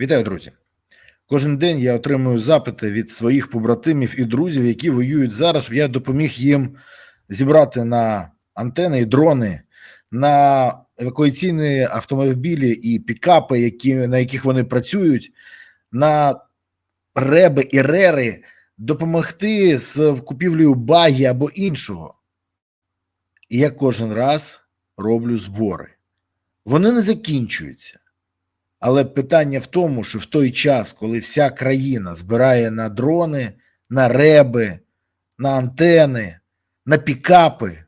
Вітаю, друзі! Кожен день я отримую запити від своїх побратимів і друзів, які воюють зараз. Я допоміг їм зібрати на антени і дрони, на евакуаційні автомобілі і пікапи, які, на яких вони працюють, на реби і рери, допомогти з купівлею багі або іншого. І я кожен раз роблю збори. Вони не закінчуються. Але питання в тому, що в той час, коли вся країна збирає на дрони, на реби, на антени, на пікапи,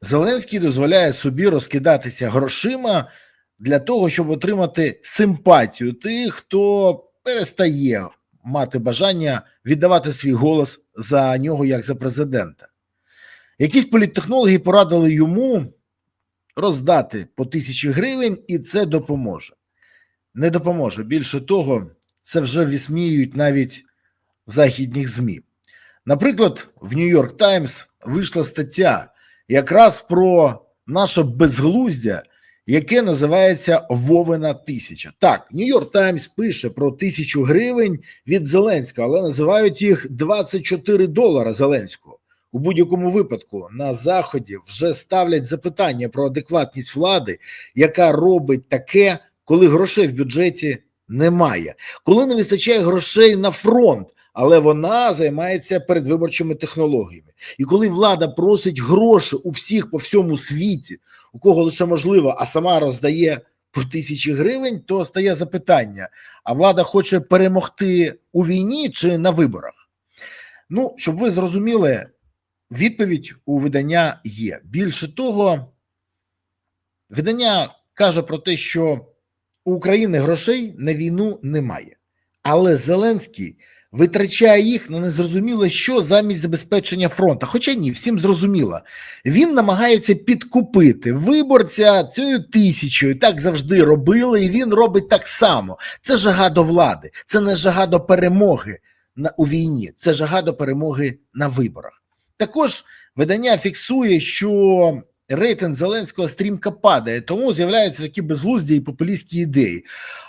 Зеленський дозволяє собі розкидатися грошима для того, щоб отримати симпатію тих, хто перестає мати бажання віддавати свій голос за нього як за президента. Якісь політтехнологи порадили йому роздати по тисячі гривень, і це допоможе не допоможе. Більше того, це вже висміюють навіть західних ЗМІ. Наприклад, в Нью-Йорк Таймс вийшла стаття якраз про наше безглуздя, яке називається Вовина тисяча. Так, Нью-Йорк Таймс пише про тисячу гривень від Зеленського, але називають їх 24 долара Зеленського. У будь-якому випадку на заході вже ставлять запитання про адекватність влади, яка робить таке, коли грошей в бюджеті немає, коли не вистачає грошей на фронт, але вона займається передвиборчими технологіями. І коли влада просить гроші у всіх по всьому світі, у кого лише можливо, а сама роздає по тисячі гривень, то стає запитання: а влада хоче перемогти у війні чи на виборах? Ну, щоб ви зрозуміли, відповідь у видання є. Більше того, видання каже про те, що у України грошей на війну немає, але Зеленський витрачає їх на незрозуміло що замість забезпечення фронту. Хоча ні, всім зрозуміло. Він намагається підкупити виборця цією тисячою. Так завжди робили, і він робить так само. Це жага до влади, це не жага до перемоги на у війні, це жага до перемоги на виборах. Також видання фіксує, що рейтинг Зеленського стрімко падає, тому з'являються такі безглузді і популістські ідеї.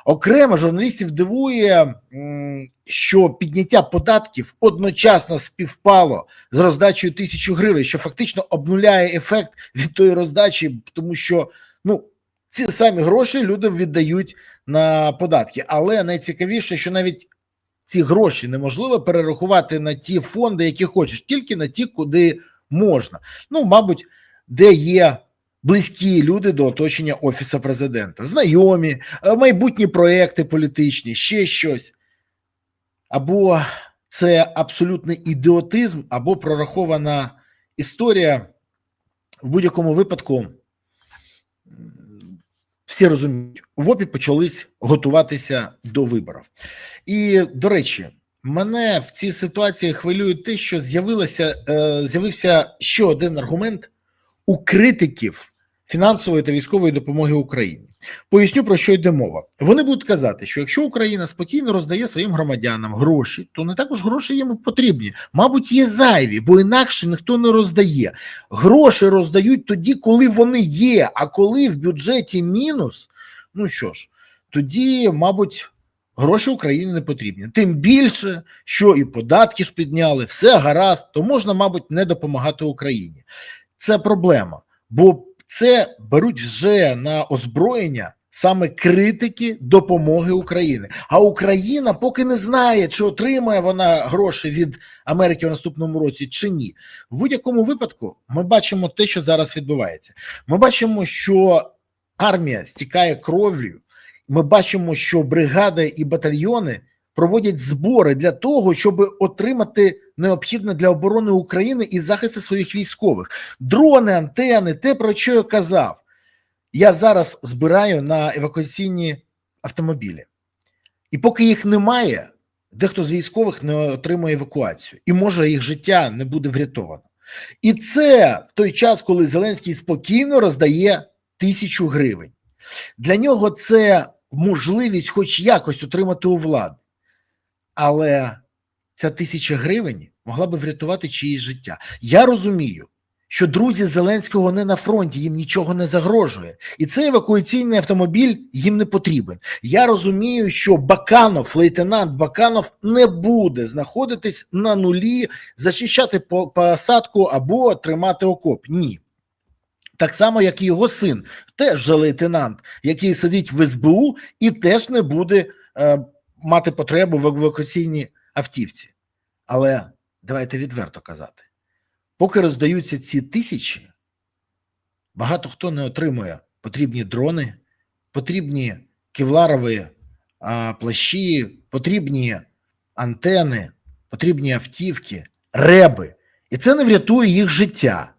Окремо журналістів дивує, що підняття податків одночасно співпало з роздачею тисячу гривень, що фактично обнуляє ефект від тої роздачі, тому що ну. Ці самі гроші люди віддають на податки, але найцікавіше, що навіть ці гроші неможливо перерахувати на ті фонди, які хочеш, тільки на ті, куди можна. Ну, мабуть, де є близькі люди до оточення офісу президента, знайомі, е, майбутні проекти політичні, ще щось. Або це абсолютний ідіотизм, або прорахована історія в будь-якому випадку. Всі розуміють, в ОПІ почались готуватися до виборів. І, до речі, мене в цій ситуації хвилює те, що з'явилося е, з'явився ще один аргумент у критиків фінансової та військової допомоги Україні. Поясню про що йде мова. Вони будуть казати, що якщо Україна спокійно роздає своїм громадянам гроші, то не також гроші їм потрібні. Мабуть, є зайві, бо інакше ніхто не роздає. Гроші роздають тоді, коли вони є. А коли в бюджеті мінус, ну що ж, тоді, мабуть. Гроші Україні не потрібні. Тим більше, що і податки ж підняли, все гаразд, то можна, мабуть, не допомагати Україні. Це проблема, бо це беруть вже на озброєння саме критики допомоги України. А Україна поки не знає, чи отримає вона гроші від Америки в наступному році, чи ні. В будь-якому випадку ми бачимо те, що зараз відбувається. Ми бачимо, що армія стікає кров'ю. Ми бачимо, що бригади і батальйони проводять збори для того, щоб отримати необхідне для оборони України і захисту своїх військових. Дрони, антени, те, про що я казав. Я зараз збираю на евакуаційні автомобілі. І поки їх немає, дехто з військових не отримує евакуацію, і може їх життя не буде врятовано. І це в той час, коли Зеленський спокійно роздає тисячу гривень. Для нього це можливість, хоч якось отримати у влади. Але ця тисяча гривень могла би врятувати чиїсь життя. Я розумію, що друзі Зеленського не на фронті, їм нічого не загрожує, і цей евакуаційний автомобіль їм не потрібен. Я розумію, що Баканов, лейтенант Баканов, не буде знаходитись на нулі, захищати посадку або тримати окоп. Ні. Так само, як і його син, теж же лейтенант, який сидить в СБУ і теж не буде е, мати потребу в евакуаційній автівці. Але давайте відверто казати: поки роздаються ці тисячі, багато хто не отримує потрібні дрони, потрібні кевларові а, плащі, потрібні антени, потрібні автівки, реби. І це не врятує їх життя.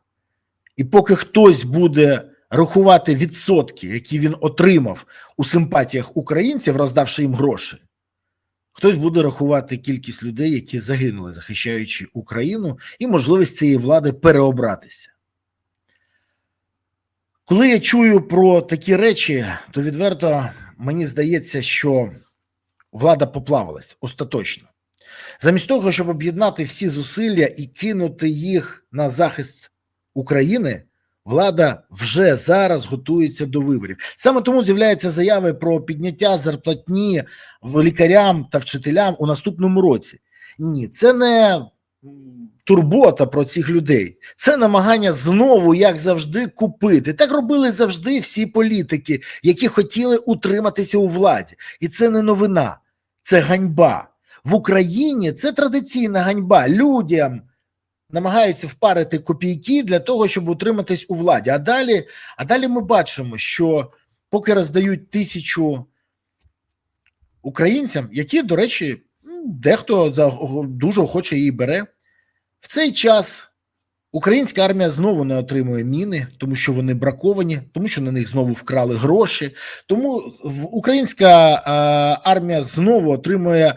І поки хтось буде рахувати відсотки, які він отримав у симпатіях українців, роздавши їм гроші, хтось буде рахувати кількість людей, які загинули, захищаючи Україну, і можливість цієї влади переобратися. Коли я чую про такі речі, то відверто мені здається, що влада поплавилась остаточно. Замість того, щоб об'єднати всі зусилля і кинути їх на захист України, влада вже зараз готується до виборів. Саме тому з'являються заяви про підняття зарплатні лікарям та вчителям у наступному році. Ні, це не турбота про цих людей, це намагання знову, як завжди, купити. Так робили завжди всі політики, які хотіли утриматися у владі. І це не новина, це ганьба. В Україні це традиційна ганьба. Людям намагаються впарити копійки для того, щоб утриматись у владі. А далі, а далі ми бачимо, що поки роздають тисячу українцям, які, до речі, дехто дуже охоче її бере, в цей час українська армія знову не отримує міни, тому що вони браковані, тому що на них знову вкрали гроші. Тому українська армія знову отримує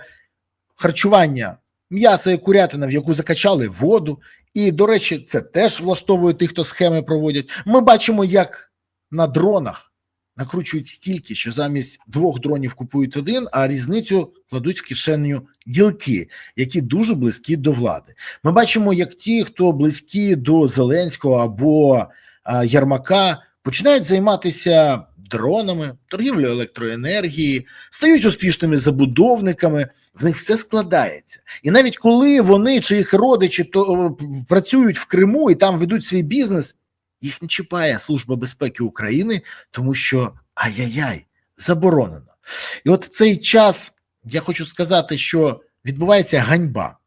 харчування м'ясо і курятина, в яку закачали воду. І, до речі, це теж влаштовує тих, хто схеми проводять. Ми бачимо, як на дронах накручують стільки, що замість двох дронів купують один, а різницю кладуть в кишеню ділки, які дуже близькі до влади. Ми бачимо, як ті, хто близькі до Зеленського або Ярмака, починають займатися дронами, торгівлею електроенергії, стають успішними забудовниками. В них все складається. І навіть коли вони чи їх родичі то працюють в Криму і там ведуть свій бізнес, їх не чіпає Служба безпеки України, тому що ай-яй-яй, заборонено. І от в цей час я хочу сказати, що відбувається ганьба.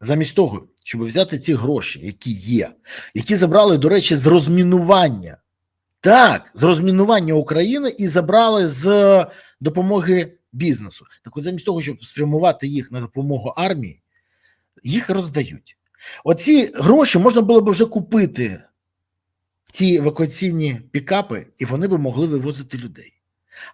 Замість того, щоб взяти ці гроші, які є, які забрали, до речі, з розмінування. Так, з розмінування України і забрали з допомоги бізнесу. Так от замість того, щоб спрямувати їх на допомогу армії, їх роздають. Оці гроші можна було б вже купити в ті евакуаційні пікапи, і вони би могли вивозити людей.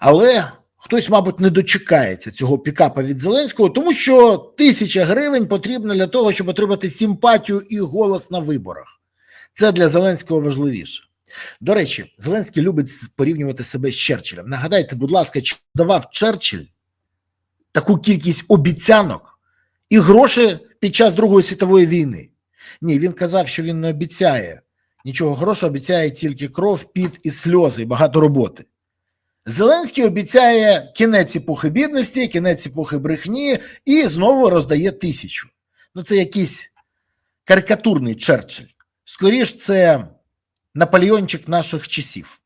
Але хтось, мабуть, не дочекається цього пікапа від Зеленського, тому що тисяча гривень потрібна для того, щоб отримати симпатію і голос на виборах. Це для Зеленського важливіше. До речі, Зеленський любить порівнювати себе з Черчиллем. Нагадайте, будь ласка, чи давав Черчилль таку кількість обіцянок і гроші під час Другої світової війни? Ні, він казав, що він не обіцяє нічого хорошого, обіцяє тільки кров, піт і сльози, і багато роботи. Зеленський обіцяє кінець епохи бідності, кінець епохи брехні і знову роздає тисячу. Ну, це якийсь карикатурний Черчилль. Скоріш, це Наполеончик наших часів.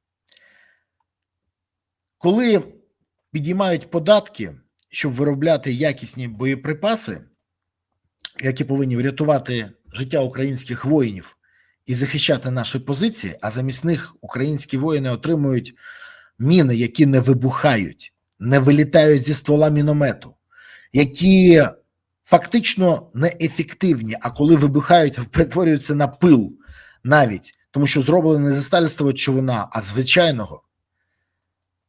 Коли підіймають податки, щоб виробляти якісні боєприпаси, які повинні врятувати життя українських воїнів і захищати наші позиції, а замість них українські воїни отримують міни, які не вибухають, не вилітають зі ствола міномету, які фактично неефективні, а коли вибухають, перетворюються на пил навіть, тому що зроблено не зі стальстого човуна, а звичайного,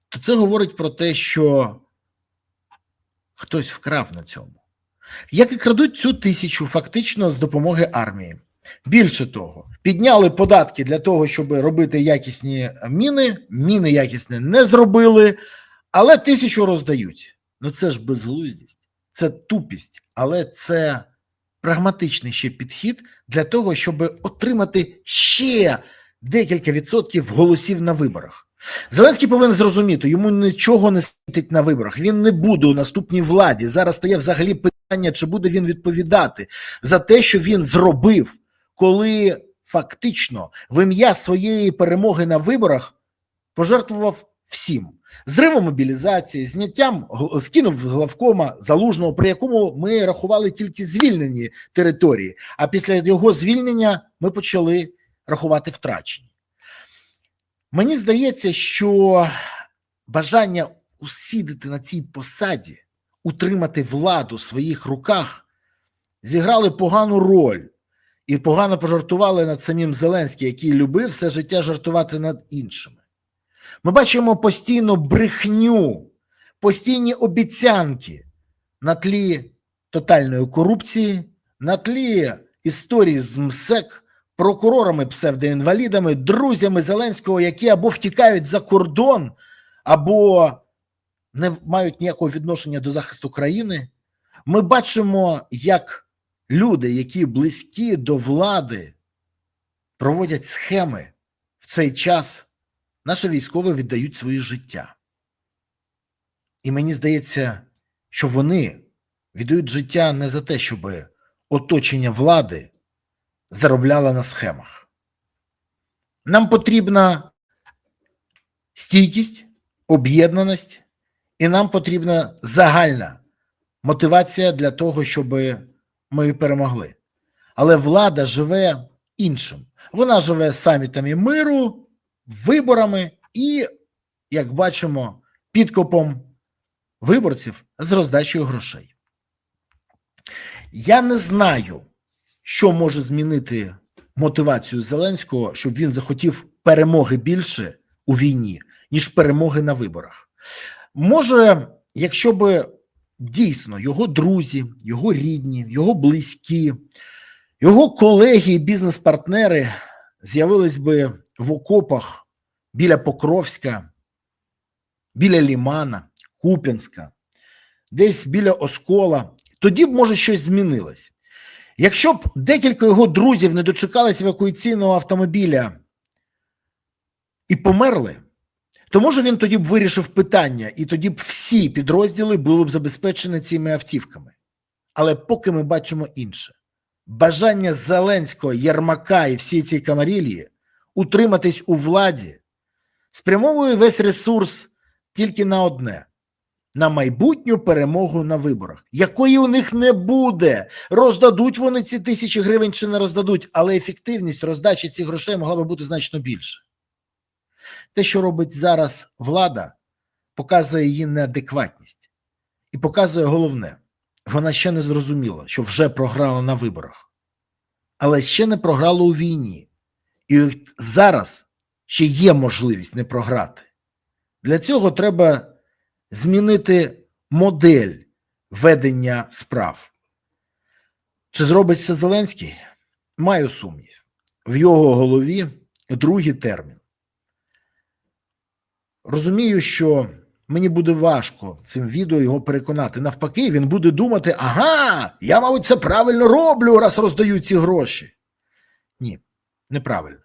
то це говорить про те, що хтось вкрав на цьому. Як і крадуть цю тисячу фактично з допомоги армії. Більше того, підняли податки для того, щоб робити якісні міни. Міни якісні не зробили, але тисячу роздають. Ну це ж безглуздість, це тупість, але це прагматичний ще підхід для того, щоб отримати ще декілька відсотків голосів на виборах. Зеленський повинен зрозуміти, йому нічого не світить на виборах. Він не буде у наступній владі. Зараз стає взагалі питання, чи буде він відповідати за те, що він зробив, коли фактично в ім'я своєї перемоги на виборах пожертвував всім зривом мобілізації, зняттям скинув главкома залужного, при якому ми рахували тільки звільнені території. А після його звільнення ми почали рахувати втрачені. Мені здається, що бажання усідати на цій посаді, утримати владу в своїх руках, зіграли погану роль і погано пожартували над самим Зеленським, який любив все життя жартувати над іншими. Ми бачимо постійно брехню, постійні обіцянки на тлі тотальної корупції, на тлі історії з МСЕК, прокурорами, псевдоінвалідами, друзями Зеленського, які або втікають за кордон, або не мають ніякого відношення до захисту країни. Ми бачимо, як люди, які близькі до влади, проводять схеми в цей час. Наші військові віддають свої життя. І мені здається, що вони віддають життя не за те, щоб оточення влади заробляло на схемах. Нам потрібна стійкість, об'єднаність, і нам потрібна загальна мотивація для того, щоб ми перемогли. Але влада живе іншим. Вона живе самітами миру, виборами і, як бачимо, підкопом виборців з роздачею грошей. Я не знаю, що може змінити мотивацію Зеленського, щоб він захотів перемоги більше у війні, ніж перемоги на виборах. Може, якщо би дійсно його друзі, його рідні, його близькі, його колеги і бізнес-партнери з'явились би в окопах біля Покровська, біля Лімана, Куп'янська, десь біля Оскола, тоді б може щось змінилось. Якщо б декілька його друзів не дочекались евакуаційного автомобіля і померли, то може він тоді б вирішив питання, і тоді б всі підрозділи були б забезпечені цими автівками. Але поки ми бачимо інше: бажання Зеленського, Єрмака і всі ці камарілії утриматись у владі спрямовує весь ресурс тільки на одне: на майбутню перемогу на виборах, якої у них не буде. Роздадуть вони ці тисячі гривень чи не роздадуть, але ефективність роздачі цих грошей могла би бути значно більше. Те, що робить зараз влада, показує її неадекватність і показує головне: вона ще не зрозуміла, що вже програла на виборах, але ще не програла у війні. І зараз ще є можливість не програти. Для цього треба змінити модель ведення справ. Чи зробить це Зеленський? Маю сумнів. В його голові другий термін. Розумію, що мені буде важко цим відео його переконати. Навпаки, він буде думати: ага, я, мабуть, це правильно роблю, раз роздаю ці гроші. Ні, неправильно.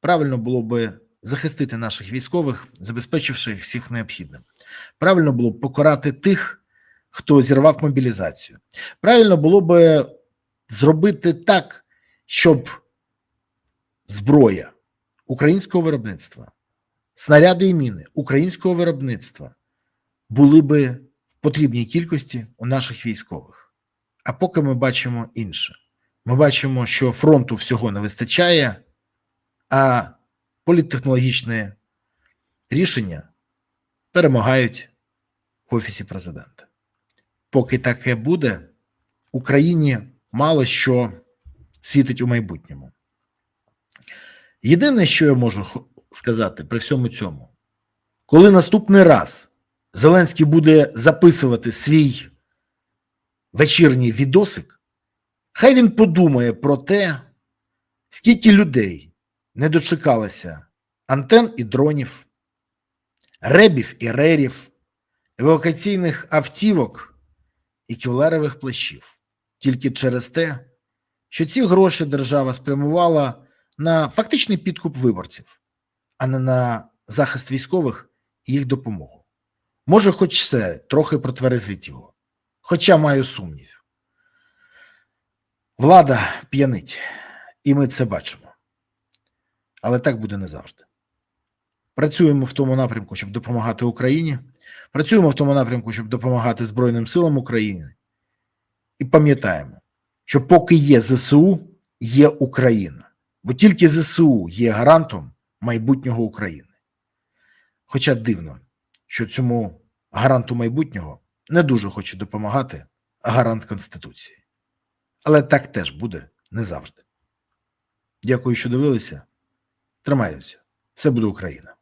Правильно було би захистити наших військових, забезпечивши їх всіх необхідним. Правильно було б покарати тих, хто зірвав мобілізацію. Правильно було б зробити так, щоб зброя українського виробництва, снаряди і міни українського виробництва були би в потрібній кількості у наших військових. А поки ми бачимо інше. Ми бачимо, що фронту всього не вистачає, а політтехнологічні рішення перемагають в Офісі президента. Поки таке буде, Україні мало що світить у майбутньому. Єдине, що я можу сказати при всьому цьому, коли наступний раз Зеленський буде записувати свій вечірній відосик, хай він подумає про те, скільки людей не дочекалося антен і дронів, ребів і рерів, евакуаційних автівок і ківлерових плащів. тільки через те, що ці гроші держава спрямувала на фактичний підкуп виборців, а не на захист військових і їх допомогу. Може, хоч це трохи протверезить його. Хоча маю сумнів. Влада п'янить, і ми це бачимо. Але так буде не завжди. Працюємо в тому напрямку, щоб допомагати Україні. Працюємо в тому напрямку, щоб допомагати Збройним силам України. І пам'ятаємо, що поки є ЗСУ, є Україна. Бо тільки ЗСУ є гарантом майбутнього України. Хоча дивно, що цьому гаранту майбутнього не дуже хоче допомагати гарант Конституції. Але так теж буде не завжди. Дякую, що дивилися. Тримаюся. Все буде Україна.